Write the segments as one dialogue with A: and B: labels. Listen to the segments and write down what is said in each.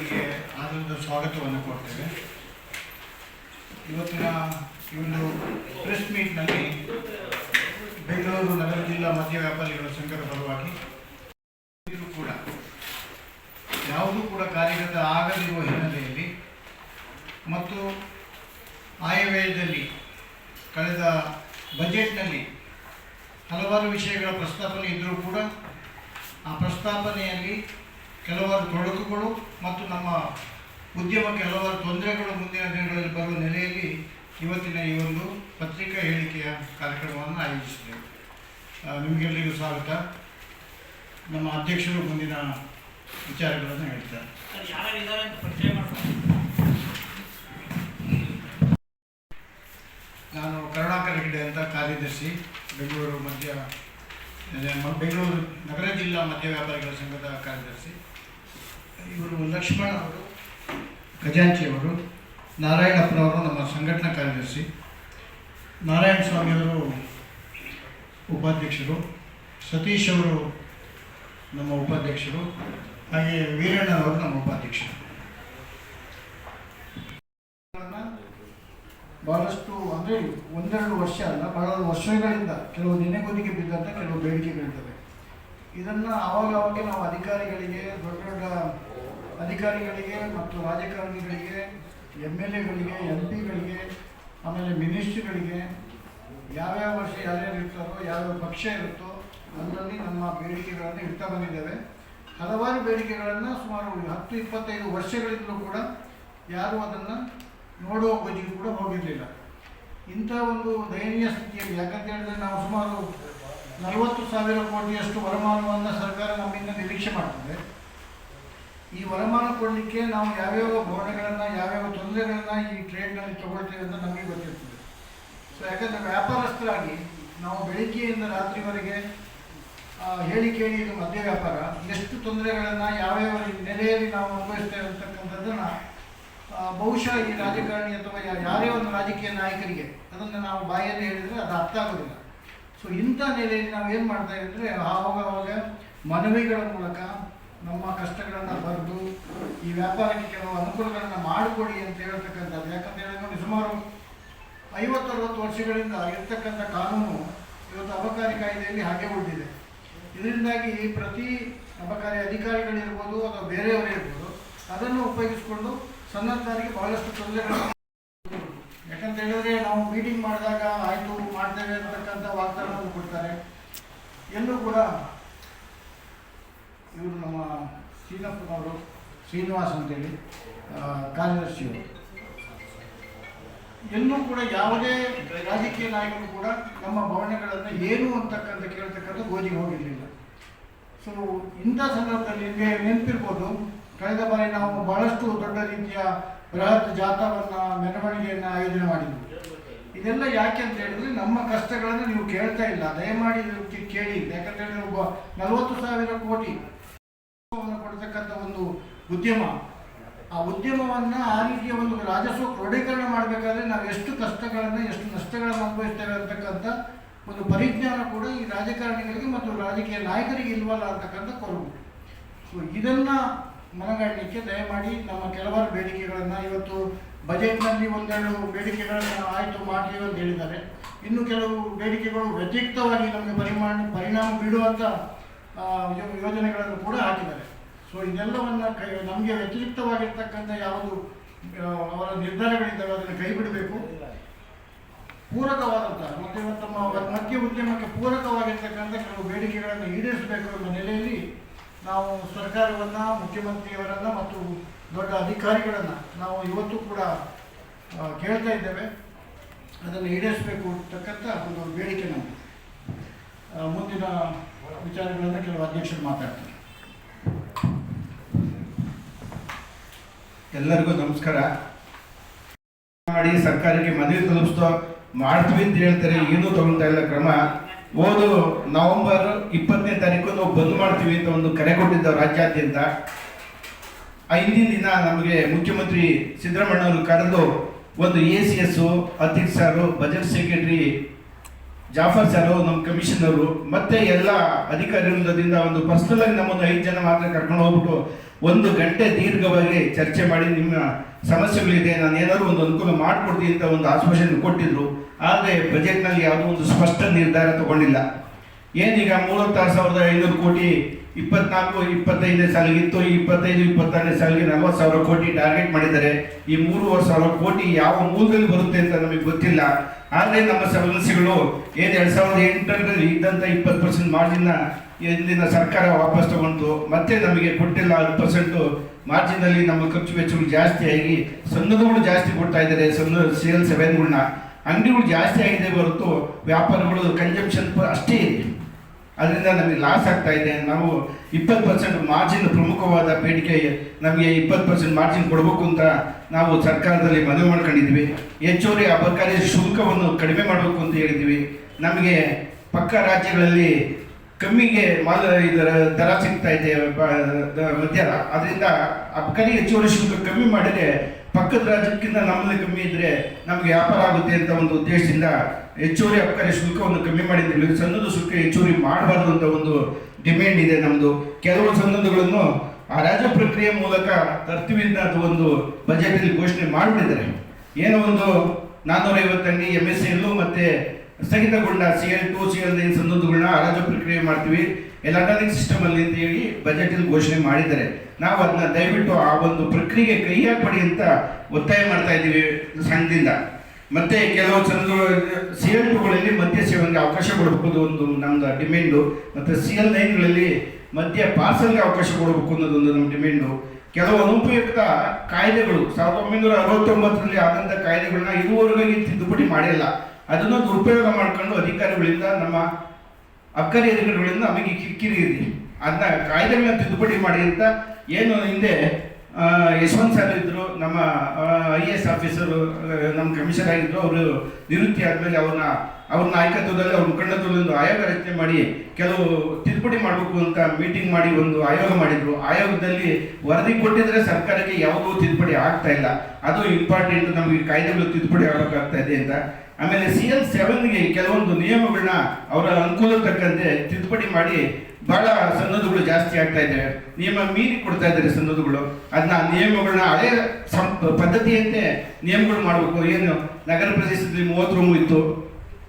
A: ಅವರಿಗೆ ಆನಂದ ಸ್ವಾಗತವನ್ನು ಕೊಡ್ತೇವೆ. ಇವತ್ತಿನ ಈ ಒಂದು ಪ್ರೆಸ್ ಮೀಟ್ನಲ್ಲಿ ಬೆಂಗಳೂರು ನಗರ ಜಿಲ್ಲಾ ಮದ್ಯ ವ್ಯಾಪಾರಿಗಳ ಸಂಘದ ಪರವಾಗಿ ಕೂಡ, ಯಾವುದೂ ಕೂಡ ಕಾರ್ಯಗತ ಆಗದಿರುವ ಹಿನ್ನೆಲೆಯಲ್ಲಿ ಮತ್ತು ಆಯವ್ಯಯದಲ್ಲಿ ಕಳೆದ ಬಜೆಟ್ನಲ್ಲಿ ಹಲವಾರು ವಿಷಯಗಳ ಪ್ರಸ್ತಾಪನೆ ಇದ್ದರೂ ಕೂಡ ಆ ಪ್ರಸ್ತಾಪನೆಯಲ್ಲಿ ಕೆಲವಾರು ತೊಡಕುಗಳು ಮತ್ತು ನಮ್ಮ ಉದ್ಯಮಕ್ಕೆ ಹಲವಾರು ತೊಂದರೆಗಳು ಮುಂದಿನ ದಿನಗಳಲ್ಲಿ ಬರುವ ನೆಲೆಯಲ್ಲಿ ಇವತ್ತಿನ ಈ ಒಂದು ಪತ್ರಿಕಾ ಹೇಳಿಕೆಯ ಕಾರ್ಯಕ್ರಮವನ್ನು ಆಯೋಜಿಸಿದೆ ನಿಮಗೆಲ್ಲರಿಗೂ ಸ್ವಾಗತ. ನಮ್ಮ ಅಧ್ಯಕ್ಷರು ಮುಂದಿನ ವಿಚಾರಗಳನ್ನು ಹೇಳ್ತಾರೆ. ನಾನು ಕರುಣಾಕರ ಹೆಗ್ಡೆ ಅಂತ ಕಾರ್ಯದರ್ಶಿ ಬೆಂಗಳೂರು ಮಧ್ಯ ಬೆಂಗಳೂರು ನಗರ ಜಿಲ್ಲಾ ಮಧ್ಯ ವ್ಯಾಪಾರಿಗಳ ಸಂಘದ ಕಾರ್ಯದರ್ಶಿ. ಇವರು ಲಕ್ಷ್ಮಣ ಅವರು ಖಜಾಂಚಿಯವರು ನಾರಾಯಣಪ್ಪನವರು ನಮ್ಮ ಸಂಘಟನಾ ಕಾರ್ಯದರ್ಶಿ. ನಾರಾಯಣ ಸ್ವಾಮಿಯವರು ಉಪಾಧ್ಯಕ್ಷರು, ಸತೀಶ್ ಅವರು ನಮ್ಮ ಉಪಾಧ್ಯಕ್ಷರು, ಹಾಗೆ ವೀರಣ್ಣನವರು ನಮ್ಮ ಉಪಾಧ್ಯಕ್ಷರು. ಬಹಳಷ್ಟು ಅಂದರೆ ಒಂದೆರಡು ವರ್ಷ ಅಲ್ಲ ಬಹಳ ವರ್ಷಗಳಿಂದ ಕೆಲವು ನೆನೆಗುದಿಗೆ ಬಿದ್ದಂಥ ಕೆಲವು ಬೇಡಿಕೆಗಳಿದ್ದಾವೆ. ಇದನ್ನು ಆವಾಗ ಆವಾಗ ನಾವು ಅಧಿಕಾರಿಗಳಿಗೆ ದೊಡ್ಡ ದೊಡ್ಡ ಅಧಿಕಾರಿಗಳಿಗೆ ಮತ್ತು ರಾಜಕಾರಣಿಗಳಿಗೆ ಎಂ ಎಲ್ ಎಗಳಿಗೆ, ಎಂ ಪಿಗಳಿಗೆ, ಆಮೇಲೆ ಮಿನಿಸ್ಟ್ರಿಗಳಿಗೆ ಯಾವ್ಯಾವ ವರ್ಷ ಯಾರ್ಯಾರು ಇರ್ತಾರೋ ಯಾವ್ಯಾವ ಪಕ್ಷ ಇರುತ್ತೋ ಅದರಲ್ಲಿ ನಮ್ಮ ಬೇಡಿಕೆಗಳನ್ನು ಇಡ್ತಾ ಬಂದಿದ್ದೇವೆ. ಹಲವಾರು ಬೇಡಿಕೆಗಳನ್ನು ಸುಮಾರು ಹತ್ತು, ಇಪ್ಪತ್ತೈದು ವರ್ಷಗಳಿಂದಲೂ ಕೂಡ ಯಾರೂ ಅದನ್ನು ನೋಡುವ ಬದಿಗೂ ಕೂಡ ಹೋಗಿರಲಿಲ್ಲ. ಇಂಥ ಒಂದು ದಯನೀಯ ಸ್ಥಿತಿಯಲ್ಲಿ ಯಾಕಂತ ಹೇಳಿದ್ರೆ ನಾವು ಸುಮಾರು ನಲವತ್ತು ಸಾವಿರ ಕೋಟಿಯಷ್ಟು ವರಮಾನವನ್ನು ಸರ್ಕಾರ ನಮ್ಮಿಂದ ನಿರೀಕ್ಷೆ ಮಾಡ್ತದೆ. ಈ ವರಮಾನ ಕೊಡಲಿಕ್ಕೆ ನಾವು ಯಾವ್ಯಾವ ಭವನಗಳನ್ನು ಯಾವ್ಯಾವ ತೊಂದರೆಗಳನ್ನು ಈ ಟ್ರೇಡ್ನಲ್ಲಿ ತಗೊಳ್ತೇವೆ ಅಂತ ನಮಗೆ ಗೊತ್ತಿರ್ತದೆ. ಸೊ ಯಾಕಂದರೆ ವ್ಯಾಪಾರಸ್ಥರಾಗಿ ನಾವು ಬೆಳಿಗ್ಗೆಯಿಂದ ರಾತ್ರಿವರೆಗೆ ಹೇಳಿ ಕೇಳಿ ಇದು ಮದ್ಯ ವ್ಯಾಪಾರ, ಎಷ್ಟು ತೊಂದರೆಗಳನ್ನು ಯಾವ್ಯಾವ ನೆಲೆಯಲ್ಲಿ ನಾವು ಅನುಭವಿಸ್ತೇವೆ ಅಂತಕ್ಕಂಥದ್ದನ್ನು ಬಹುಶಃ ಈ ರಾಜಕಾರಣಿ ಅಥವಾ ಯಾರೇ ಒಂದು ರಾಜಕೀಯ ನಾಯಕರಿಗೆ ಅದನ್ನು ನಾವು ಬಾಯಲ್ಲಿ ಹೇಳಿದರೆ ಅದು ಅರ್ಥ ಆಗೋದಿಲ್ಲ. ಸೊ ಇಂಥ ನೆಲೆಯಲ್ಲಿ ನಾವು ಏನು ಮಾಡ್ತಾ ಇದ್ದರೆ ಆವಾಗ ಆವಾಗ ಮನವಿಗಳ ಮೂಲಕ ನಮ್ಮ ಕಷ್ಟಗಳನ್ನು ಬರೆದು, ಈ ವ್ಯಾಪಾರಕ್ಕೆ ಕೆಲವು ಅನುಕೂಲಗಳನ್ನು ಮಾಡಿಕೊಡಿ ಅಂತ ಹೇಳ್ತಕ್ಕಂಥದ್ದು. ಯಾಕಂತ ಹೇಳಿದ್ರೆ ಸುಮಾರು ಐವತ್ತು ಅರವತ್ತು ವರ್ಷಗಳಿಂದ ಇರ್ತಕ್ಕಂಥ ಕಾನೂನು ಇವತ್ತು ಅಬಕಾರಿ ಕಾಯ್ದೆಯಲ್ಲಿ ಹಾಗೆ ಉಳಿದಿದೆ ಇದರಿಂದಾಗಿ ಪ್ರತಿ ಅಬಕಾರಿ ಅಧಿಕಾರಿಗಳಿರ್ಬೋದು ಅಥವಾ ಬೇರೆಯವರೇ ಇರ್ಬೋದು, ಅದನ್ನು ಉಪಯೋಗಿಸಿಕೊಂಡು ಸನ್ನದ್ಧರಿಗೆ ಬಹಳಷ್ಟು ತೊಂದರೆಗಳು ಯಾಕಂತ ಹೇಳಿದ್ರೆ ನಾವು ಮೀಟಿಂಗ್ ಮಾಡಿದಾಗ ಆಯಿತು, ಮಾಡ್ತೇವೆ ಅಂತಕ್ಕಂಥ ವಾಗ್ದಾನವನ್ನು ಕೊಡ್ತಾರೆ. ಎಲ್ಲೂ ಕೂಡ ಇವರು ನಮ್ಮ ಶ್ರೀನಪ್ಪನವರು ಶ್ರೀನಿವಾಸ್ ಅಂತೇಳಿ ಕಾರ್ಯದರ್ಶಿಯವರು. ಎಲ್ಲೂ ಕೂಡ ಯಾವುದೇ ರಾಜಕೀಯ ನಾಯಕರು ಕೂಡ ನಮ್ಮ ಭವನಗಳನ್ನು ಏನು ಅಂತಕ್ಕಂಥ ಕೇಳ್ತಕ್ಕಂಥ ಗೋಜಿಗೆ ಹೋಗಿರಲಿಲ್ಲ. ಸೊ ಇಂಥ ಸಂದರ್ಭದಲ್ಲಿ ನಿಮಗೆ ನೆನಪಿರ್ಬೋದು, ಕಳೆದ ಬಾರಿ ನಾವು ಬಹಳಷ್ಟು ದೊಡ್ಡ ರೀತಿಯ ಬೃಹತ್ ಜಾಥಾವನ್ನು, ಮೆರವಣಿಗೆಯನ್ನು ಆಯೋಜನೆ ಮಾಡಿದ್ವಿ. ಇದೆಲ್ಲ ಯಾಕೆ ಅಂತ ಹೇಳಿದ್ರೆ ನಮ್ಮ ಕಷ್ಟಗಳನ್ನು ನೀವು ಕೇಳ್ತಾ ಇಲ್ಲ. ದಯಮಾಡಿ ಕೇಳಿ. ಯಾಕಂತ ಹೇಳಿದ್ರೆ ಒಬ್ಬ ನಲವತ್ತು ಸಾವಿರ ಕೋಟಿ ಕೊಡ್ತಕ್ಕಂಥ ಒಂದು ಉದ್ಯಮ. ಆ ಉದ್ಯಮವನ್ನ ಆ ರೀತಿಯ ಒಂದು ರಾಜಸ್ವ ಕ್ರೋಢೀಕರಣ ಮಾಡಬೇಕಾದ್ರೆ ನಾವು ಎಷ್ಟು ಕಷ್ಟಗಳನ್ನು, ಎಷ್ಟು ನಷ್ಟಗಳನ್ನು ಅನುಭವಿಸ್ತೇವೆ ಅಂತಕ್ಕಂಥ ಒಂದು ಪರಿಜ್ಞಾನ ಕೂಡ ಈ ರಾಜಕಾರಣಿಗಳಿಗೆ ಮತ್ತು ರಾಜಕೀಯ ನಾಯಕರಿಗೆ ಇಲ್ವಲ್ಲ ಅಂತಕ್ಕಂಥ ಕೊರಗು. ಸೊ ಇದನ್ನ ಮನಗಾಡಲಿಕ್ಕೆ ದಯಮಾಡಿ ನಮ್ಮ ಕೆಲವಾರು ಬೇಡಿಕೆಗಳನ್ನು ಇವತ್ತು ಬಜೆಟ್ನಲ್ಲಿ ಒಂದೆರಡು ಬೇಡಿಕೆಗಳನ್ನು ಆಯಿತು ಮಾಡಿ ಅಂತ ಹೇಳಿದ್ದಾರೆ. ಇನ್ನು ಕೆಲವು ಬೇಡಿಕೆಗಳು ವ್ಯತಿರಿಕ್ತವಾಗಿ ನಮಗೆ ಪರಿಮಾಣ, ಪರಿಣಾಮ ಬೀಳುವಂಥ ಯೋಜನೆಗಳನ್ನು ಕೂಡ ಹಾಕಿದ್ದಾರೆ. ಸೊ ಇದೆಲ್ಲವನ್ನು ಕೈ, ನಮಗೆ ವ್ಯತಿರಿಕ್ತವಾಗಿರ್ತಕ್ಕಂಥ ಯಾವುದು ಅವರ ನಿರ್ಧಾರಗಳಿದ್ದಾವೆ, ಅದನ್ನು ಕೈ ಬಿಡಬೇಕು ಪೂರಕವಾದಂಥ ಮತ್ತು ತಮ್ಮ ಮಧ್ಯ ಉದ್ಯಮಕ್ಕೆ ಪೂರಕವಾಗಿರ್ತಕ್ಕಂಥ ಕೆಲವು ಬೇಡಿಕೆಗಳನ್ನು ಈಡೇರಿಸಬೇಕು ಎಂಬ ನೆಲೆಯಲ್ಲಿ ನಾವು ಸರ್ಕಾರವನ್ನು, ಮುಖ್ಯಮಂತ್ರಿಯವರನ್ನು ಮತ್ತು ದೊಡ್ಡ ಅಧಿಕಾರಿಗಳನ್ನು ನಾವು ಇವತ್ತು ಕೂಡ ಕೇಳ್ತಾ ಇದ್ದೇವೆ. ಅದನ್ನು ಈಡೇರಿಸಬೇಕು ಅಂತಕ್ಕಂಥ ಒಂದು ಬೇಡಿಕೆ ನಮಗೆ ಮುಂದಿನ ವಿಚಾರಗಳನ್ನು ಕೆಲವು ಮಾತಾಡ್ತಾರೆ
B: ಎಲ್ಲರಿಗೂ ನಮಸ್ಕಾರ ಮಾಡಿ ಸರ್ಕಾರಕ್ಕೆ ಮನವಿ ತಲುಪಿಸ್ತೋ ಮಾಡ್ತೀವಿ ಅಂತ ಹೇಳ್ತಾರೆ ಏನೂ ತಗೊಳ್ತಾ ಇಲ್ಲ ಕ್ರಮ ಓದು ನವೆಂಬರ್ ಇಪ್ಪತ್ತನೇ ತಾರೀಕು ನಾವು ಬಂದ್ ಮಾಡ್ತೀವಿ ಅಂತ ಒಂದು ಕರೆ ಕೊಟ್ಟಿದ್ದ ರಾಜ್ಯಾದ್ಯಂತ ಹಿಂದಿನ ದಿನ ನಮಗೆ ಮುಖ್ಯಮಂತ್ರಿ ಸಿದ್ದರಾಮಯ್ಯವರು ಕರೆದು ಒಂದು ಎ ಸಿ ಎಸ್ ಅಧ್ಯಕ್ಷರು ಬಜೆಟ್ ಸೆಕ್ರೆಟರಿ ಜಾಫರ್ ಸರ್ ನಮ್ಮ ಕಮಿಷನರು, ಮತ್ತೆ ಎಲ್ಲ ಅಧಿಕಾರಿ ವೃಂದದಿಂದ ಒಂದು ಪರ್ಸನಲ್ ಆಗಿ ನಮ್ಮನ್ನು ಐದು ಜನ ಮಾತ್ರ ಕರ್ಕೊಂಡು ಹೋಗ್ಬಿಟ್ಟು ಒಂದು ಗಂಟೆ ದೀರ್ಘವಾಗಿ ಚರ್ಚೆ ಮಾಡಿ ನಿಮ್ಮ ಸಮಸ್ಯೆಗಳಿದೆ, ನಾನು ಏನಾದರೂ ಒಂದು ಅನುಕೂಲ ಮಾಡಿಕೊಡ್ತೀನಿ ಅಂತ ಒಂದು ಆಶ್ವಾಸನೆ ಕೊಟ್ಟಿದ್ರು, ಆದರೆ ಬಜೆಟ್ನಲ್ಲಿ ಯಾವುದೋ ಒಂದು ಸ್ಪಷ್ಟ ನಿರ್ಧಾರ ತಗೊಂಡಿಲ್ಲ. ಏನೀಗ ಮೂವತ್ತಾರು ಸಾವಿರದ ಐನೂರು ಕೋಟಿ ಇಪ್ಪತ್ನಾಲ್ಕು, ಇಪ್ಪತ್ತೈದನೇ ಸಾಲಿಗಿತ್ತು ಇಪ್ಪತ್ತೈದು, ಇಪ್ಪತ್ತಾರನೇ ಸಾಲಿಗೆ ನಲವತ್ತು ಸಾವಿರ ಕೋಟಿ ಟಾರ್ಗೆಟ್ ಮಾಡಿದ್ದಾರೆ. ಈ ಮೂರುವರೆ ಸಾವಿರ ಕೋಟಿ ಯಾವ ಮೂಲದಲ್ಲಿ ಬರುತ್ತೆ ಅಂತ ನಮಗೆ ಗೊತ್ತಿಲ್ಲ. ಆದರೆ ನಮ್ಮ ಸಮಸ್ಯೆಗಳು ಏನು ಎರಡು ಸಾವಿರದ ಎಂಟರಲ್ಲಿ ಇದ್ದಂಥ ಇಪ್ಪತ್ತು ಪರ್ಸೆಂಟ್ ಮಾರ್ಜಿನ್ನ ಇಂದಿನ ಸರ್ಕಾರ ವಾಪಸ್ ತಗೊಂಡು ಮತ್ತೆ ನಮಗೆ ಕೊಟ್ಟಿಲ್ಲ ಹತ್ತು ಪರ್ಸೆಂಟು ಮಾರ್ಜಿನಲ್ಲಿ ನಮ್ಮ ಖರ್ಚು ವೆಚ್ಚಗಳು ಜಾಸ್ತಿ ಆಗಿ ಸಂಘಗಳು ಜಾಸ್ತಿ ಕೊಡ್ತಾ ಇದ್ದಾರೆ. ಸಣ್ಣ ಸೇಲ್ ಸೆವೆನ್ಗಳನ್ನ ಅಂಗಡಿಗಳು ಜಾಸ್ತಿ ಆಗಿದೆ ಹೊರತು ವ್ಯಾಪಾರಗಳು ಕನ್ಸಂಪ್ಷನ್ ಅಷ್ಟೇ ಇದೆ. ಅದರಿಂದ ನಮಗೆ ಲಾಸ್ ಆಗ್ತಾ ಇದೆ. ನಾವು ಇಪ್ಪತ್ತು ಪರ್ಸೆಂಟ್ ಮಾರ್ಜಿನ್ ಪ್ರಮುಖವಾದ ಬೇಡಿಕೆ ನಮಗೆ ಇಪ್ಪತ್ತು ಪರ್ಸೆಂಟ್ ಮಾರ್ಜಿನ್ ಕೊಡಬೇಕು ಅಂತ ನಾವು ಸರ್ಕಾರದಲ್ಲಿ ಮನವಿ ಮಾಡ್ಕೊಂಡಿದ್ವಿ. ಹೆಚ್ಚುವರಿ ಅಬಕಾರಿ ಶುಲ್ಕವನ್ನು ಕಡಿಮೆ ಮಾಡಬೇಕು ಅಂತ ಹೇಳಿದ್ವಿ. ನಮಗೆ ಪಕ್ಕ ರಾಜ್ಯಗಳಲ್ಲಿ ಕಮ್ಮಿಗೆ ಮಾಲ್ ಇದರ ದರ ಸಿಗ್ತಾ ಇದೆ. ಮಧ್ಯಾಹ್ನ ಅದರಿಂದ ಅಬಕಾರಿ ಹೆಚ್ಚುವರಿ ಶುಲ್ಕ ಕಮ್ಮಿ ಮಾಡಿದ್ರೆ ಪಕ್ಕದ ರಾಜ್ಯಕ್ಕಿಂತ ನಮ್ಮಲ್ಲಿ ಕಮ್ಮಿ ಇದ್ರೆ ನಮಗೆ ವ್ಯಾಪಾರ ಆಗುತ್ತೆ ಅಂತ ಒಂದು ಉದ್ದೇಶದಿಂದ ಹೆಚ್ಚುವರಿ ಅಬಕಾರಿ ಶುಲ್ಕವನ್ನು ಕಮ್ಮಿ ಮಾಡಿದ್ದೀವಿ. ಸಂದದ ಶುಲ್ಕ ಹೆಚ್ಚುವರಿ ಮಾಡಬಾರ್ದು ಅಂತ ಒಂದು ಡಿಮ್ಯಾಂಡ್ ಇದೆ ನಮ್ಮದು ಕೆಲವು ಸನ್ನದಗಳನ್ನು ಆ ರಾಜ್ಯ ಪ್ರಕ್ರಿಯೆ ಮೂಲಕ ತರ್ತೀವಿ ಅಂತ ಅದು ಒಂದು ಬಜೆಟಲ್ಲಿ ಘೋಷಣೆ ಮಾಡಿಬಿಟ್ಟಿದ್ದಾರೆ. ಏನೋ ಒಂದು ನಾನ್ನೂರ ಐವತ್ತಂಗಿ ಎಂ ಎಸ್ ಎಲ್ಲು ಮತ್ತೆ ಸ್ಥಗಿತಗೊಂಡ C L two C L nine ಸಂದರ್ಭಗಳನ್ನ ಹರಾಜು ಪ್ರಕ್ರಿಯೆ ಮಾಡ್ತೀವಿ. ಎಲೆಕ್ಟ್ರಾನಿಕ್ ಸಿಸ್ಟಮ್ ಅಲ್ಲಿ ಅಂತ ಹೇಳಿ ಬಜೆಟ್ ಅಲ್ಲಿ ಘೋಷಣೆ ಮಾಡಿದ್ದಾರೆ. ನಾವು ಅದನ್ನ ದಯವಿಟ್ಟು ಆ ಒಂದು ಪ್ರಕ್ರಿಯೆಗೆ ಕೈ ಹಾಕಿ ಅಂತ ಒತ್ತಾಯ ಮಾಡ್ತಾ ಇದ್ದೀವಿ ಸಂಘದಿಂದ. ಮತ್ತೆ ಕೆಲವು ಸನ್ನಗಳು ಸಿ ಎಲ್ ಟುಗಳಲ್ಲಿ ಮದ್ಯ ಸೇವನೆಗೆ ಅವಕಾಶ ಕೊಡಬೇಕು ಒಂದು ನಮ್ದು ಡಿಮ್ಯಾಂಡು ಮತ್ತೆ ಸಿ ಎಲ್ ನೈನ್ಗಳಲ್ಲಿ ಮದ್ಯ ಪಾರ್ಸಲ್ಗೆ ಅವಕಾಶ ಕೊಡಬೇಕು ಅನ್ನೋದೊಂದು ನಮ್ಮ ಡಿಮ್ಯಾಂಡು ಕೆಲವು ಅನುಪಯುಕ್ತ ಕಾಯ್ದೆಗಳು, ಸಾವಿರದ ಒಂಬೈನೂರ ಅರವತ್ತೊಂಬತ್ತರಲ್ಲಿ ಆದಂಥ ಕಾಯ್ದೆಗಳನ್ನ ಇದುವರೆಗೂ ತಿದ್ದುಪಡಿ ಮಾಡಿಲ್ಲ. ಅದನ್ನು ದುರುಪಯೋಗ ಮಾಡ್ಕೊಂಡು ಅಧಿಕಾರಿಗಳಿಂದ ನಮ್ಮ ಅಕ್ಕರಿ ಅಧಿಕಾರಿಗಳಿಂದ ನಮಗೆ ಕಿರಿಕಿರಿ ಇದೆ. ಅದನ್ನ ಕಾಯ್ದೆಗಳನ್ನ ತಿದ್ದುಪಡಿ ಮಾಡಿ ಅಂತ ಏನು ಹಿಂದೆ ಯಶವಂತ್ ಸರ್ ಇದ್ರು, ನಮ್ಮ ಐ ಎ ಎಸ್ ಆಫೀಸರು ನಮ್ಮ ಕಮಿಷನರ್ ಆಗಿದ್ರು, ಅವರು ನಿವೃತ್ತಿ ಆದಮೇಲೆ ಅವ್ರನ್ನ, ಅವ್ರ ನಾಯಕತ್ವದಲ್ಲಿ, ಅವ್ರ ಮುಖಂಡತ್ವದಲ್ಲಿ ಆಯೋಗ ರಚನೆ ಮಾಡಿ, ಕೆಲವು ತಿದ್ದುಪಡಿ ಮಾಡಬೇಕು ಅಂತ ಮೀಟಿಂಗ್ ಮಾಡಿ ಒಂದು ಆಯೋಗ ಮಾಡಿದ್ರು. ಆಯೋಗದಲ್ಲಿ ವರದಿ ಕೊಟ್ಟಿದ್ರೆ ಸರ್ಕಾರಕ್ಕೆ ಯಾವುದೂ ತಿದ್ದುಪಡಿ ಆಗ್ತಾ ಇಲ್ಲ. ಅದು ಇಂಪಾರ್ಟೆಂಟ್ ನಮಗೆ ಕಾಯ್ದೆಗಳು ತಿದ್ದುಪಡಿ ಆಗಬೇಕಾಗ್ತಾ ಇದೆ ಅಂತ. ಆಮೇಲೆ ಸಿ ಎಲ್ ಸೆವೆನ್ಗೆ ಕೆಲವೊಂದು ನಿಯಮಗಳನ್ನ ಅವರ ಅನುಕೂಲ ತಕ್ಕಂತೆ ತಿದ್ದುಪಡಿ ಮಾಡಿ ಬಹಳ ಸನ್ನದುಗಳು ಜಾಸ್ತಿ ಆಗ್ತಾ ಇದೆ. ನಿಯಮ ಮೀರಿ ಕೊಡ್ತಾ ಇದ್ದಾರೆ ಸನ್ನದುಗಳು ಅದನ್ನ ನಿಯಮಗಳನ್ನ ಹಳೆ ಸಂ ಪದ್ಧತಿಯಂತೆ ನಿಯಮಗಳು ಮಾಡಬೇಕು. ಏನು? ನಗರ ಪ್ರದೇಶದಲ್ಲಿ ಮೂವತ್ತು ರೂಮ್ ಇತ್ತು.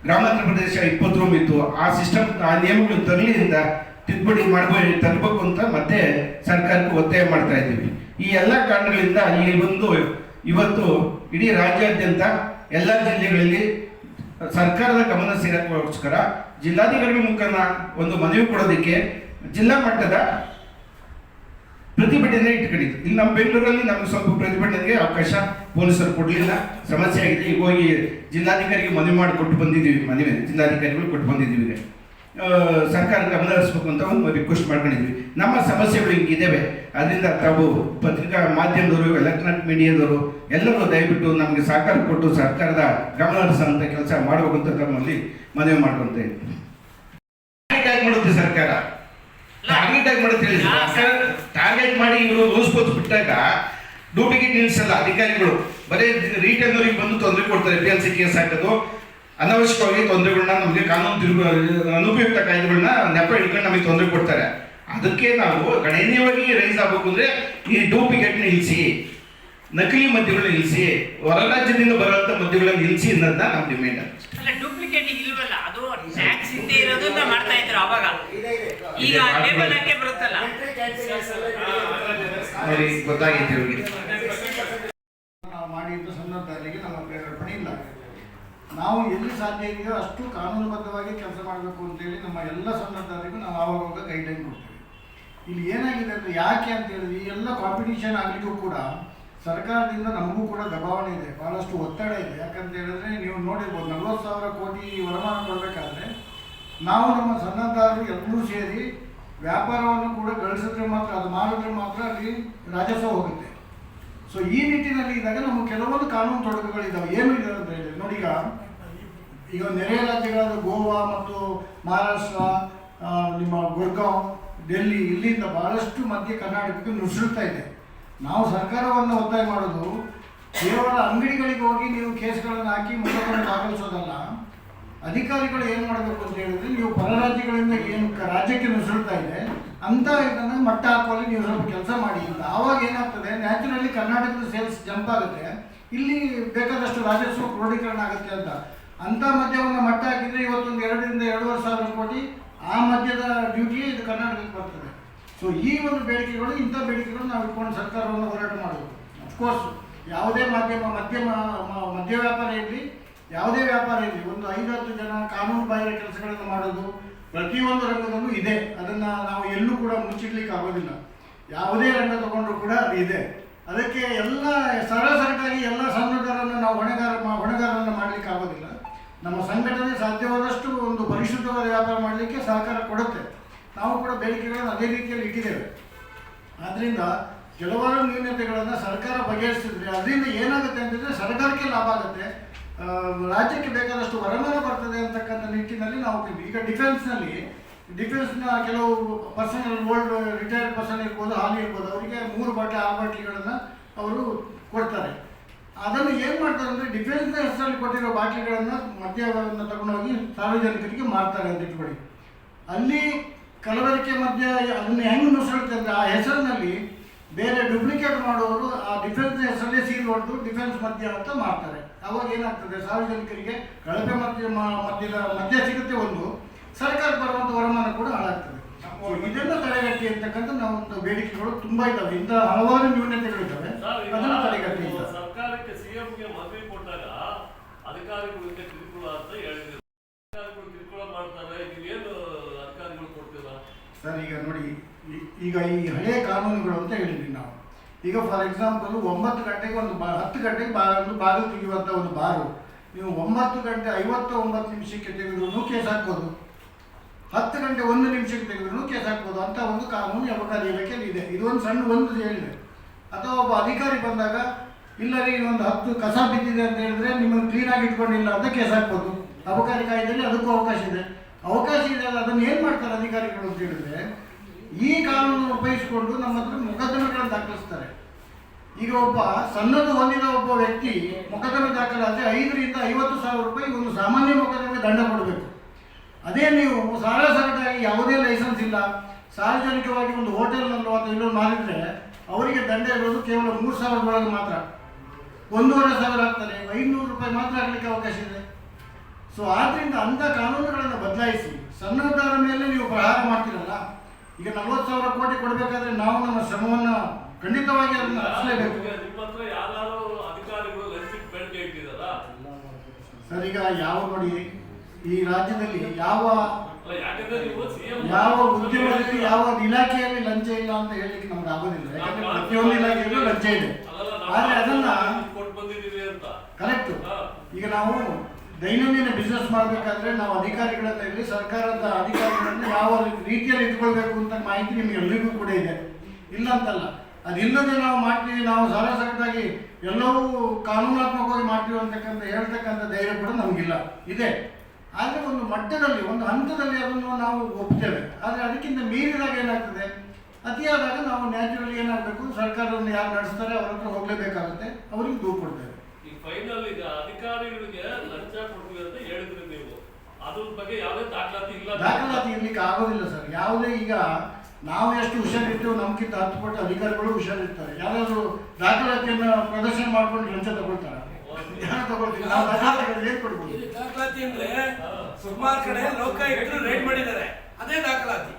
B: ಗ್ರಾಮಾಂತರ ಪ್ರದೇಶ ಇಪ್ಪತ್ತು ರೂಮ್ ಇತ್ತು. ಆ ಸಿಸ್ಟಮ್ ಆ ನಿಯಮಗಳು ತರಲಿ ಅಂತ ತಿದ್ದುಪಡಿ ಮಾಡಬೇಕು ತರಬೇಕು ಅಂತ ಮತ್ತೆ ಸರ್ಕಾರಕ್ಕೆ ಒತ್ತಾಯ ಮಾಡ್ತಾ ಇದ್ದೀವಿ. ಈ ಎಲ್ಲ ಕಾರಣಗಳಿಂದ ಇಲ್ಲಿ ಬಂದು ಇವತ್ತು ಇಡೀ ರಾಜ್ಯಾದ್ಯಂತ ಎಲ್ಲ ಜಿಲ್ಲೆಗಳಲ್ಲಿ ಸರ್ಕಾರದ ಗಮನ ಸೇರಕ್ಕೋಸ್ಕರ ಜಿಲ್ಲಾಧಿಕಾರಿಗಳ ಮುಖನ ಒಂದು ಮನವಿ ಕೊಡೋದಕ್ಕೆ ಜಿಲ್ಲಾ ಮಟ್ಟದ ಪ್ರತಿಭಟನೆ ಇಟ್ಕೊಂಡಿದ್ದು. ಇಲ್ಲಿ ನಮ್ಮ ಬೆಂಗಳೂರಲ್ಲಿ ನಮ್ಗೆ ಸ್ವಲ್ಪ ಪ್ರತಿಭಟನೆಗೆ ಅವಕಾಶ ಪೊಲೀಸರು ಕೊಡಲಿಲ್ಲ. ಸಮಸ್ಯೆ ಆಗಿದೆ. ಈಗ ಹೋಗಿ ಜಿಲ್ಲಾಧಿಕಾರಿಗೆ ಮನವಿ ಮಾಡಿ ಕೊಟ್ಟು ಬಂದಿದ್ದೀವಿ. ಮನವಿ ಜಿಲ್ಲಾಧಿಕಾರಿಗಳು ಕೊಟ್ಟು ಬಂದಿದ್ದೀವಿ ಸರ್ಕಾರ ಗಮನ ಹರಿಸ್ಬೇಕು ಅಂತ ಒಂದು ರಿಕ್ವೆಸ್ಟ್ ಮಾಡ್ಕೊಂಡಿದ್ವಿ. ನಮ್ಮ ಸಮಸ್ಯೆಗಳು ಹಿಂಗಿದ್ದಾವೆ ಅದರಿಂದ ತಾವು ಪತ್ರಿಕಾ ಮಾಧ್ಯಮದವರು ಎಲೆಕ್ಟ್ರಾನಿಕ್ ಮೀಡಿಯಾದವರು ಎಲ್ಲರೂ ದಯವಿಟ್ಟು ನಮಗೆ ಸಹಕಾರ ಕೊಟ್ಟು ಸರ್ಕಾರದ ಗಮನ ಹರಿಸುವಂಥ ಕೆಲಸ ಮಾಡಬೇಕು ಅಂತ ತಮ್ಮಲ್ಲಿ ಮನವಿ ಟಾರ್ಗೆಟ್ ಮಾಡುತ್ತೆ ಸರ್ಕಾರ? ಟಾರ್ಗೆಟ್ ಆಗಿ ಮಾಡುತ್ತೆ ಟಾರ್ಗೆಟ್ ಮಾಡಿ ಇವರು ರೂಲ್ಸ್ ಬಿಟ್ಟಾಗ ಡ್ಯೂಟಿಗೆ ನಿಲ್ಲಿಸಲ್ಲ ಅಧಿಕಾರಿಗಳು. ಬರೀ ರೀಟೇಲ್ನವ್ರಿಗೆ ಬಂದು ತೊಂದರೆ ಕೊಡ್ತಾರೆ. ಪಿ ಎಲ್ ಸಿ ಕೇಸ್ ಹಾಕೋದು ಅನವಶ್ಯಕವಾಗಿ ತೊಂದರೆಗಳನ್ನ ನಮಗೆ ಕಾನೂನು ತಿರುಗು ಅನುಪಯುಕ್ತ ಕಾಯ್ದೆಗಳನ್ನ ನೆಪ ಹಿಡ್ಕೊಂಡು ನಮಗೆ ತೊಂದರೆ ಕೊಡ್ತಾರೆ. ಅದಕ್ಕೆ ನಾವು ಗಣನೀಯವಾಗಿ ರೈಸ್ ಆಗಬೇಕು ಅಂದ್ರೆ ಈ ಡೂಪ್ಲಿಕೇಟ್ನ ನಿಲ್ಲಿಸಿ ನಕಲಿ ಮದ್ಯಗಳನ್ನ ನಿಲ್ಲಿಸಿ ಹೊರ ರಾಜ್ಯದಿಂದ ಬರುವಂತ ಮದ್ಯಗಳನ್ನ ನಿಲ್ಲಿಸಿ ಅನ್ನೋದನ್ನ ನಮ್ಮ ಡಿಮ್ಯಾಂಡ್
C: ಅಲ್ಲ ಡೂಪ್ಲಿಕೇಟ್ ಇಲ್ವಲ್ಲ ಅದು ಟ್ಯಾಕ್ಸ್ ಇದ್ದೇ ಇರೋದನ್ನ ಮಾಡ್ತಾ ಇದ್ರು ಅವಾಗ. ಈಗ ಲೇಬಲ್ ಹಾಕೇ ಬರುತ್ತಲ್ಲ.
B: ನೋಡಿ ಗೊತ್ತಾಗೈತೆ ಇವ್ರಿಗೆ.
A: ನಾವು ಮಾಡಿದ್ದು ಸನ್ನದ್ಧರಿಗೆ ನಮ್ಮ ಪ್ರೇರೇಪಣೆ ಇಲ್ಲ ನಾವು ಎಲ್ಲಿ ಸಾಧ್ಯ ಇದೆಯೋ ಅಷ್ಟು ಕಾನೂನುಬದ್ಧವಾಗಿ ಕೆಲಸ ಮಾಡಬೇಕು ಅಂತೇಳಿ ನಮ್ಮ ಎಲ್ಲ ಸನ್ನದ್ಧರಿಗೂ ನಾವು ಆವಾಗ ಗೈಡ್ಲೈನ್ ಕೊಡ್ತೀವಿ. ಇಲ್ಲಿ ಏನಾಗಿದೆ ಅಂದರೆ ಯಾಕೆ ಅಂತ ಹೇಳಿದ್ರೆ ಈ ಎಲ್ಲ ಕಾಂಪಿಟೀಷನ್ ಆಗಲಿಕ್ಕೂ ಕೂಡ ಸರ್ಕಾರದಿಂದ ನಮಗೂ ಕೂಡ ದಬಾವಣೆ ಇದೆ ಭಾಳಷ್ಟು ಒತ್ತಡ ಇದೆ. ಯಾಕಂತ ಹೇಳಿದ್ರೆ ನೀವು ನೋಡಿರ್ಬೋದು ನಲ್ವತ್ತು ಸಾವಿರ ಕೋಟಿ ವರಮಾನ ಕೊಡಬೇಕಾದ್ರೆ ನಾವು ನಮ್ಮ ಸನ್ನದ್ಧರು ಎಲ್ಲರೂ ಸೇರಿ ವ್ಯಾಪಾರವನ್ನು ಕೂಡ ಗಳಿಸಿದ್ರೆ ಮಾತ್ರ, ಅದು ಮಾಡಿದ್ರೆ ಮಾತ್ರ ಅಲ್ಲಿ ರಾಜಸ್ವ ಹೋಗುತ್ತೆ. ಸೊ ಈ ನಿಟ್ಟಿನಲ್ಲಿ ಇದ್ದಾಗ ನಮಗೆ ಕೆಲವೊಂದು ಕಾನೂನು ತೊಡಕುಗಳಿದ್ದಾವೆ ಏನು ಇದೆ ಅಂತ ಹೇಳಿದ್ರೆ, ನೋಡಿ ಈಗ ಈಗ ನೆರೆಯ ರಾಜ್ಯಗಳಾದ ಗೋವಾ ಮತ್ತು ಮಹಾರಾಷ್ಟ್ರ ನಿಮ್ಮ ಗುರ್ಗಾಂವ್, ಡೆಲ್ಲಿ, ಇಲ್ಲಿಂದ ಬಹಳಷ್ಟು ಮಧ್ಯ ಕರ್ನಾಟಕಕ್ಕೆ ನುಸುಳುತ್ತಾ ಇದೆ. ನಾವು ಸರ್ಕಾರವನ್ನು ಒತ್ತಾಯ ಮಾಡೋದು, ಕೇವಲ ಅಂಗಡಿಗಳಿಗೆ ಹೋಗಿ ನೀವು ಕೇಸ್ಗಳನ್ನು ಹಾಕಿ ಮೊಕದ್ದಮೆ ದಾಖಲಿಸೋದಲ್ಲ ಅಧಿಕಾರಿಗಳು ಏನು ಮಾಡಬೇಕು ಅಂತ ಹೇಳಿದ್ರೆ, ನೀವು ಹೊರ ರಾಜ್ಯಗಳಿಂದ ಏನು ರಾಜ್ಯಕ್ಕೆ ನುಸುಳ್ತಾ ಇದೆ, ಅಂತ ಇದನ್ನು ಮಟ್ಟ ಹಾಕುವಲ್ಲಿ ನೀವು ಸ್ವಲ್ಪ ಕೆಲಸ ಮಾಡಿ ಅಂತ ಆವಾಗ ಏನಾಗ್ತದೆ ನ್ಯಾಚುರಲಿ ಕರ್ನಾಟಕದ ಸೇಲ್ಸ್ ಜಂಪ್ ಆಗುತ್ತೆ. ಇಲ್ಲಿ ಬೇಕಾದಷ್ಟು ರಾಜಸ್ವ ಕ್ರೋಢೀಕರಣ ಆಗುತ್ತೆ ಅಂತ. ಅಂಥ ಮದ್ಯವನ್ನು ಮಟ್ಟ ಹಾಕಿದ್ರೆ ಇವತ್ತೊಂದು ಎರಡರಿಂದ ಎರಡೂವರೆ ಸಾವಿರ ಕೋಟಿ ಆ ಮಧ್ಯದ ಡ್ಯೂಟಿ ಇದು ಕರ್ನಾಟಕಕ್ಕೆ ಬರ್ತದೆ. ಸೊ ಈ ಒಂದು ಬೇಡಿಕೆಗಳು, ಇಂಥ ಬೇಡಿಕೆಗಳು ನಾವು ಇಟ್ಕೊಂಡು ಸರ್ಕಾರವನ್ನು ಹೋರಾಟ ಮಾಡಬೇಕು ಅಫ್ಕೋರ್ಸ್ ಯಾವುದೇ ಮಾಧ್ಯಮ ಮಧ್ಯಮ ಮಧ್ಯ ಮದ್ಯ ವ್ಯಾಪಾರ ಇರಲಿ, ಯಾವುದೇ ವ್ಯಾಪಾರ ಇರಲಿ, ಒಂದು ಐದು ಹತ್ತು ಜನ ಕಾನೂನು ಬಾಹಿರ ಕೆಲಸಗಳನ್ನು ಮಾಡೋದು ಪ್ರತಿಯೊಂದು ರಂಗದಲ್ಲೂ ಇದೆ. ಅದನ್ನು ನಾವು ಎಲ್ಲೂ ಕೂಡ ಮುಚ್ಚಿಡ್ಲಿಕ್ಕೆ ಆಗೋದಿಲ್ಲ. ಯಾವುದೇ ರಂಗ ತಗೊಂಡ್ರು ಕೂಡ ಅದು ಇದೆ. ಅದಕ್ಕೆ ಎಲ್ಲ ಸರಸರಟಾಗಿ ಎಲ್ಲ ಸಣ್ಣಗಾರನ್ನು ನಾವು ಹೊಣೆಗಾರ ಹೊಣೆಗಾರರನ್ನು ಮಾಡಲಿಕ್ಕೆ ಆಗೋದಿಲ್ಲ. ನಮ್ಮ ಸಂಘಟನೆ ಸಾಧ್ಯವಾದಷ್ಟು ಒಂದು ಪರಿಶುದ್ಧವಾದ ವ್ಯಾಪಾರ ಮಾಡಲಿಕ್ಕೆ ಸಹಕಾರ ಕೊಡುತ್ತೆ. ನಾವು ಕೂಡ ಬೇಡಿಕೆಗಳನ್ನು ಅದೇ ರೀತಿಯಲ್ಲಿ ಇಟ್ಟಿದ್ದೇವೆ. ಆದ್ದರಿಂದ ಕೆಲವಾರು ನ್ಯೂನತೆಗಳನ್ನು ಸರ್ಕಾರ ಬಗೆಹರಿಸಿದ್ರೆ, ಅದರಿಂದ ಏನಾಗುತ್ತೆ ಅಂತಂದರೆ ಸರ್ಕಾರಕ್ಕೆ ಲಾಭ ಆಗುತ್ತೆ. ರಾಜ್ಯಕ್ಕೆ ಬೇಕಾದಷ್ಟು ವರಮಾನ ಬರ್ತದೆ ಅಂತಕ್ಕಂಥ ನಿಟ್ಟಿನಲ್ಲಿ ನಾವು. ಈಗ ಡಿಫೆನ್ಸ್ನಲ್ಲಿ ಡಿಫೆನ್ಸ್ನ ಕೆಲವು ಪರ್ಸನಲ್ ಓಲ್ಡ್ ರಿಟೈರ್ಡ್ ಪರ್ಸನ್ ಇರ್ಬೋದು, ಹಾಲಿ ಇರ್ಬೋದು, ಅವರಿಗೆ ಮೂರು ಬಾಟಲಿ, ಆರು ಬಾಟ್ಲಿಗಳನ್ನು ಅವರು ಕೊಡ್ತಾರೆ. ಅದನ್ನು ಏನು ಮಾಡ್ತಾರೆ ಅಂದರೆ ಡಿಫೆನ್ಸ್ನ ಹೆಸರಲ್ಲಿ ಕೊಟ್ಟಿರೋ ಬಾಟ್ಲಿಗಳನ್ನು ಮದ್ಯವನ್ನು ತಗೊಂಡೋಗಿ ಸಾರ್ವಜನಿಕರಿಗೆ ಮಾರ್ತಾರೆ ಅಂತ ಇಟ್ಕೊಳ್ಳಿ. ಅಲ್ಲಿ ಕಲಬೆರಕೆ ಮಧ್ಯ ಅದನ್ನು ಹೆಂಗೆ ನುಸುಳುತ್ತೆ ಅಂದರೆ ಆ ಹೆಸರಿನಲ್ಲಿ ಬೇರೆ ಡುಪ್ಲಿಕೇಟ್ ಮಾಡುವವರು ಆ ಡಿಫೆನ್ಸ್ ಹೆಸರಲ್ಲೇ ಸೀಲ್ ಹೊಡೆದು ಡಿಫೆನ್ಸ್ ಮಧ್ಯ ಅಂತ ಮಾಡ್ತಾರೆ ಅವಾಗ ಏನಾಗ್ತದೆ? ಸಾರ್ವಜನಿಕರಿಗೆ ಕಳಪೆ ಮಧ್ಯ ಮಧ್ಯ ಮದ್ಯದ ಮದ್ಯ ಸಿಗುತ್ತೆ ಒಂದು. ಸರ್ಕಾರಕ್ಕೆ ಬರುವಂಥ ವರಮಾನ ಕೂಡ ಹಾಳಾಗ್ತದೆ. ಇದನ್ನ ತಡೆಗಟ್ಟಿ ಅಂತಕ್ಕಂಥ ನಾವು ಒಂದು ಬೇಡಿಕೆಗಳು ತುಂಬಾ ಇದ್ದಾವೆ. ಇಂಥ ಹಲವಾರು
D: ನ್ಯೂನತೆಗಳು ಇದ್ದಾವೆ.
A: ಅದನ್ನು ತಡೆಗಟ್ಟಿ ಅಂತ.
D: ಸರ್ಕಾರಕ್ಕೆ ಸಿಎಂಗೆ ಮನವಿ ಕೊಟ್ಟಾಗ ಅಧಿಕಾರಿಗಳಿಗೆ ಕಿರುಕುಳ ಅಂತ ಹೇಳಿದ್ರು. ಅಧಿಕಾರಿಗಳು ಕಿರುಕುಳ ಮಾಡ್ತಾರೆ ಇದೇನು ಅಧಿಕಾರಿಗಳು ಕೊಡ್ತೀರಾ?
A: ಸರ್ ಈಗ ನೋಡಿ ಈಗ ಈ ಹಳೆಯ ಕಾನೂನುಗಳು ಅಂತ ಹೇಳಿದ್ವಿ ನಾವು. ಈಗ ಫಾರ್ ಎಕ್ಸಾಂಪಲ್ ಒಂಬತ್ತು ಗಂಟೆಗೆ ಒಂದು ಬಾ ಹತ್ತು ಗಂಟೆಗೆ ಬಾ ಒಂದು ಬಾಗಿಲು ತೆಗೆಯುವಂಥ ಒಂದು ಬಾರು. ನೀವು ಒಂಬತ್ತು ಗಂಟೆ ಐವತ್ತು ಒಂಬತ್ತು ನಿಮಿಷಕ್ಕೆ ತೆಗೆದು ಕೇಸ್ ಹಾಕ್ಬೋದು. ಹತ್ತು ಗಂಟೆ ಒಂದು ನಿಮಿಷಕ್ಕೆ ತೆಗೆದ್ರು ಕೇಸ್ ಹಾಕ್ಬೋದು ಅಂತ ಒಂದು ಕಾನೂನು ಅಬಕಾರಿ ಇಲಾಖೆಯಲ್ಲಿ ಇದೆ. ಇದೊಂದು ಸಣ್ಣ ಒಂದು ಹೇಳಿದೆ. ಅಥವಾ ಒಬ್ಬ ಅಧಿಕಾರಿ ಬಂದಾಗ, ಇಲ್ಲ ರೀ, ಇನ್ನೊಂದು ಹತ್ತು ಕಸ ಬಿದ್ದಿದೆ ಅಂತ ಹೇಳಿದ್ರೆ ನಿಮ್ಮನ್ನು ಕ್ಲೀನಾಗಿ ಇಟ್ಕೊಂಡಿಲ್ಲ ಅಂತ ಕೇಸ್ ಹಾಕ್ಬೋದು. ಅಬಕಾರಿ ಕಾಯ್ದೆಯಲ್ಲಿ ಅದಕ್ಕೂ ಅವಕಾಶ ಇದೆ. ಅವಕಾಶ ಇದೆ ಅಲ್ಲ, ಅದನ್ನು ಏನು ಮಾಡ್ತಾರೆ ಅಧಿಕಾರಿಗಳು ಅಂತ ಹೇಳಿದ್ರೆ, ಈ ಕಾನೂನು ಉಪಯೋಗಿಸಿಕೊಂಡು ನಮ್ಮ ಹತ್ರ ಮೊಕದ್ದಮೆಗಳನ್ನು ದಾಖಲಿಸ್ತಾರೆ. ಈಗ ಒಬ್ಬ ಸಣ್ಣದು ಹೊಂದಿದ ಒಬ್ಬ ವ್ಯಕ್ತಿ ಮೊಕದ್ದಮೆ ದಾಖಲಾದರೆ ಐದರಿಂದ ಐವತ್ತು ಸಾವಿರ ರೂಪಾಯಿ ಒಂದು ಸಾಮಾನ್ಯ ಮೊಕದ್ದಮೆ ದಂಡ ಕೊಡಬೇಕು. ಅದೇ ನೀವು ಸಾರಾಸಗಟಾಗಿ ಯಾವುದೇ ಲೈಸೆನ್ಸ್ ಇಲ್ಲ ಸಾರ್ವಜನಿಕವಾಗಿ ಒಂದು ಹೋಟೆಲ್ನಲ್ಲೋ ಅಥವಾ ಇಲ್ಲೋ ಮಾರಿದರೆ ಅವರಿಗೆ ದಂಡ ಇರೋದು ಕೇವಲ ಮೂರು ಸಾವಿರದೊಳಗೆ ಮಾತ್ರ. ಒಂದೂವರೆ ಸಾವಿರ ಆಗ್ತದೆ ಐನೂರು ರೂಪಾಯಿ ಮಾತ್ರ ಆಗಲಿಕ್ಕೆ ಅವಕಾಶ ಇದೆ. ಸೊ ಆದ್ದರಿಂದ ಅಂಥ ಕಾನೂನುಗಳನ್ನು ಬದಲಾಯಿಸಿ ಸಣ್ಣದಾರ ಮೇಲೆ ನೀವು ಪ್ರಹಾರ ಮಾಡ್ತೀರಲ್ಲ ಈಗ ನಲ್ವತ್ತು ಸಾವಿರ ಕೋಟಿ ಕೊಡಬೇಕಾದ್ರೆ ನಾವು ನಮ್ಮ ಶ್ರಮವನ್ನು ಖಂಡಿತವಾಗಿ ಅದನ್ನು
D: ಲಂಚಕ್ಕೆ
A: ಸರ್ ಈಗ ಯಾವ ನೋಡಿ ಈ ರಾಜ್ಯದಲ್ಲಿ ಯಾವ ಯಾವ ಉದ್ಯಮದಲ್ಲಿ ಯಾವ ಇಲಾಖೆಯಲ್ಲಿ ಲಂಚ ಇಲ್ಲ ಅಂತ ಹೇಳಲಿಕ್ಕೆ ನಮ್ಗೆ ಆಗೋದಿಲ್ಲ. ಯಾಕಂದ್ರೆ ಪ್ರತಿಯೊಂದು ಇಲಾಖೆಯಲ್ಲೂ ಲಂಚ ಇದೆ. ಆದ್ರೆ ಅದನ್ನ ಕರೆಕ್ಟ್. ಈಗ ನಾವು ದೈನಂದಿನ ಬಿಸ್ನೆಸ್ ಮಾಡಬೇಕಾದ್ರೆ ನಾವು ಅಧಿಕಾರಿಗಳನ್ನ ಇರಲಿ, ಸರ್ಕಾರದ ಅಧಿಕಾರಿಗಳನ್ನ ಯಾವ ರೀತಿಯಲ್ಲಿ ಇಟ್ಕೊಳ್ಬೇಕು ಅಂತ ಮಾಹಿತಿ ನಿಮ್ಗೆ ಎಲ್ಲರಿಗೂ ಕೂಡ ಇದೆ. ಇಲ್ಲ ಅಂತಲ್ಲ ಅದಿಲ್ಲದೆ ನಾವು ಮಾಡ್ತೀವಿ, ನಾವು ಸಾರಾಸಗಟಾಗಿ ಎಲ್ಲವೂ ಕಾನೂನಾತ್ಮಕವಾಗಿ ಮಾಡ್ತೀವಿ ಅಂತಕ್ಕಂಥ ಹೇಳ್ತಕ್ಕಂಥ ಧೈರ್ಯ ಕೂಡ ನಮಗಿಲ್ಲ. ಇದೆ. ಆದರೆ ಒಂದು ಮಟ್ಟದಲ್ಲಿ ಒಂದು ಹಂತದಲ್ಲಿ ಅದನ್ನು ನಾವು ಒಪ್ತೇವೆ. ಆದರೆ ಅದಕ್ಕಿಂತ ಮೀರಿದಾಗ ಏನಾಗ್ತದೆ? ಅತಿಯಾದಾಗ ನಾವು ನ್ಯಾಚುರಲಿ ಏನಾಗಬೇಕು? ಸರ್ಕಾರವನ್ನು ಯಾರು ನಡೆಸ್ತಾರೆ ಅವ್ರ ಹತ್ರ ಹೋಗಲೇಬೇಕಾಗುತ್ತೆ. ಅವರಿಗೆ ದೂರು ಕೊಡ್ತೇವೆ.
D: ಈ ಫೈನಲ್ ಈಗ ಅಧಿಕಾರಿಗಳಿಗೆ ಲಂಚ ಕೊಡ್ತೀವಿ ಅಂತ ಹೇಳಿದ್ರಿ ನೀವು. ಅದ್ರ ಬಗ್ಗೆ ಯಾವುದೇ ದಾಖಲಾತಿ ಇಲ್ಲ.
A: ದಾಖಲಾತಿ ಇರ್ಲಿಕ್ಕೆ ಆಗೋದಿಲ್ಲ ಸರ್. ಯಾವುದೇ ಈಗ ನಾವು ಎಷ್ಟು ಹುಷಾರಿರ್ತೇವೆ ನಮ್ಗಿಂತ ಹತ್ತು ಪಟ್ಟು ಅಧಿಕಾರಿಗಳು ಹುಷಾರಿರ್ತಾರೆ. ಯಾರಾದರೂ ದಾಖಲಾತಿಯನ್ನು ಪ್ರದರ್ಶನ ಮಾಡ್ಕೊಂಡು ಲಂಚ ತಗೊಳ್ತಾರೆ.
E: ದಾಖಲಾತಿ ಅಂದ್ರೆ ಸುಮಾರು ಕಡೆ ಲೋಕಾಯುಕ್ತರು ರೈಡ್ ಮಾಡಿದ್ದಾರೆ. ಅದೇ ದಾಖಲಾತಿ.